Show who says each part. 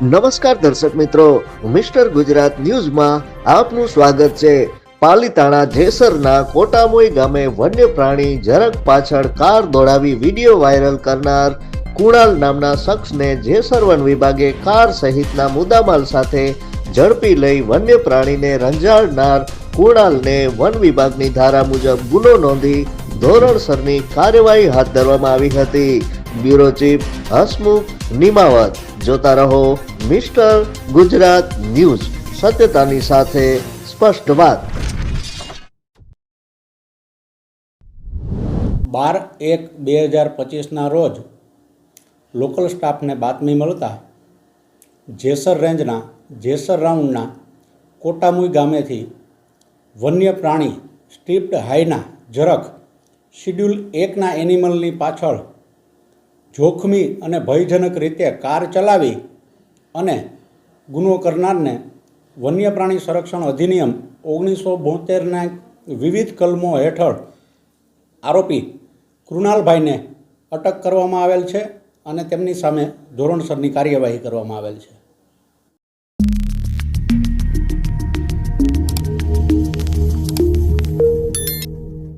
Speaker 1: નમસ્કાર દર્શક મિત્રો, મિસ્ટર ગુજરાત ન્યૂઝમાં આપનું સ્વાગત છે. પાલીતાણા જેસરના કોટામોઈ ગામે વન્ય પ્રાણી જરાક પાછળ કાર દોડાવી વીડિયો વાયરલ કરનાર કુણાલ નામના શખ્સને જેસર વન વિભાગે કાર સહિતના મુદ્દામાલ સાથે ઝડપી લઈ વન્ય પ્રાણીને રંજાડનાર કુણાલને વન વિભાગની ધારા મુજબ ગુનો નોંધી ધોરણસરની કાર્યવાહી હાથ ધરવામાં આવી હતી. Bureau chief Hasmukh Nimavat. જોતા રહો મિસ્ટર ગુજરાત ન્યૂઝ. સત્યતાની સાથે સ્પષ્ટ વાત.
Speaker 2: બાર એક બે હજાર પચીસના રોજ લોકલ સ્ટાફને બાતમી મળતા જેસર રેન્જના, જેસર રાઉન્ડના કોટામુઈ ગામેથી વન્ય પ્રાણી સ્ટ્રીપ્ડ હાઈના જરાક શિડ્યુલ એકના એનિમલની પાછળ જોખમી અને ભયજનક રીતે કાર ચલાવી અને ગુનો કરનારને વન્ય પ્રાણી સંરક્ષણ અધિનિયમ ઓગણીસો બોતેરના વિવિધ કલમો હેઠળ આરોપી કૃણાલભાઈને અટક કરવામાં આવેલ છે અને તેમની સામે ધોરણસરની કાર્યવાહી કરવામાં આવેલ છે.